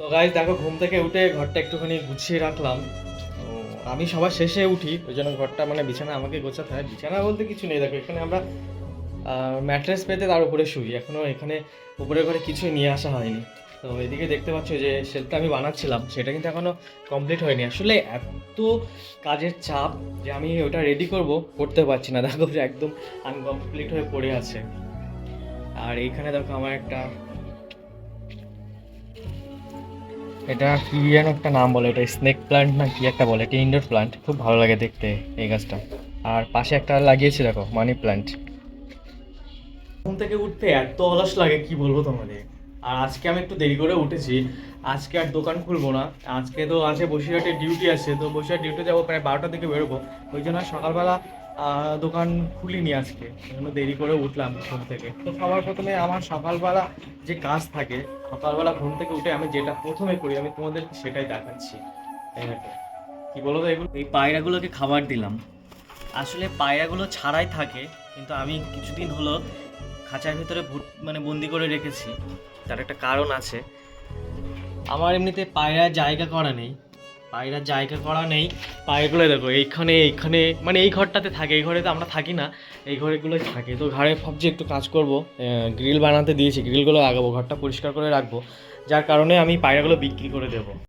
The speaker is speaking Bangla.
তো গাইজ দেখো, ঘুম থেকে উঠে ঘরটা একটুখানি গুছিয়ে রাখলাম। আমি সবার শেষে উঠি, ওই জন্য ঘরটা মানে বিছানা আমাকে গোছাতে হয়। বিছানা বলতে কিছু নেই, দেখো, এখানে আমরা ম্যাট্রেস পেতে তার উপরে শুই। এখনও এখানে উপরে ঘরে কিছুই নিয়ে আসা হয়নি। তো এদিকে দেখতে পাচ্ছ যে শেলটা আমি বানাচ্ছিলাম, সেটা কিন্তু এখনও কমপ্লিট হয়নি। আসলে এত কাজের চাপ যে আমি ওটা রেডি করব, করতে পারছি না। দেখো যে একদম আনকমপ্লিট হয়ে পড়ে আছে। আর এইখানে দেখো, আমার একটা এটা কি যেন একটা নাম বলে, এটা স্নেক প্লান্ট না কি একটা বলে, এটা ইনডোর প্লান্ট খুব ভালো লাগে দেখতে এই গাছটা। আর পাশে একটা লাগিয়েছি দেখো মানি প্লান্ট ঘুম থেকে উঠতে এত অলস লাগে, কি বলব তোমাদের আর আজকে আমি একটু দেরি করে উঠেছি, আজকে আর দোকান খুলবো না। আজকে তো আছে বসিরহাটে ডিউটি আছে, তো বসিরহাট ডিউটি যাব, প্রায় বারোটার দিকে বেরোবো। ওই জন্য সকালবেলা দোকান খুলিনি আজকে দেরি করে উঠলাম ঘুম থেকে। তো সবার প্রথমে আমার সকালবেলা যে কাজ থাকে, সকালবেলা ঘুম থেকে উঠে আমি যেটা প্রথমে করি, আমি তোমাদের সেটাই দেখাচ্ছি। কি বলো তো এগুলো? এই পায়রাগুলোকে খাবার দিলাম। আসলে পায়রাগুলো ছাড়াই থাকে, কিন্তু আমি কিছুদিন হলো খাঁচার ভিতরে মানে বন্দি করে রেখেছি। তার একটা কারণ আছে। আমার এমনিতে পায়রা জায়গা করা নেই। পায়রার জায়গা করা নেই। পায়রাগুলো দেখো, এইখানে এইখানে মানে এই ঘরটাতে থাকে, এই ঘরে তো আমরা থাকি না, এই ঘরেগুলোই থাকে। তো ঘরে ভাবছি একটু কাজ করব গ্রিল বানাতে দিয়েছি গ্রিলগুলো লাগাবো, ঘরটা পরিষ্কার করে রাখব। যার কারণে আমি পায়রাগুলো বিক্রি করে দেবো।